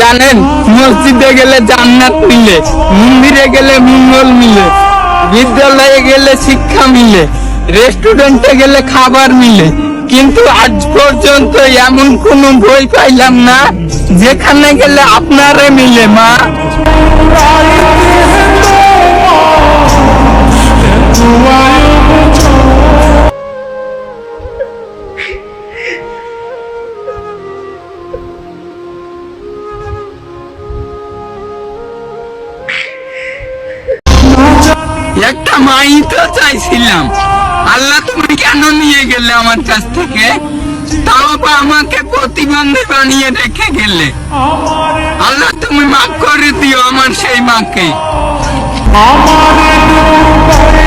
জানেন, মসজিদে গেলে জান্নাত মিলে, মন্দিরে গেলে মঙ্গল মিলে, বিদ্যালয়ে গেলে শিক্ষা মিলে, রেস্টুরেন্টে গেলে খাবার মিলে। কিন্তু আজ পর্যন্ত এমন কোন বই পাইলাম না, যেখানে গেলে আপনারে মিলে, মা। একটা মাই তো চাইছিলাম। আল্লাহ তুমি কেন নিয়ে গেলে আমার কাছ থেকে? তাও বা আমাকে প্রতিবন্ধী বানিয়ে রেখে গেলে। আল্লাহ তুমি মাফ করে দিও আমার সেই মাকে। আমার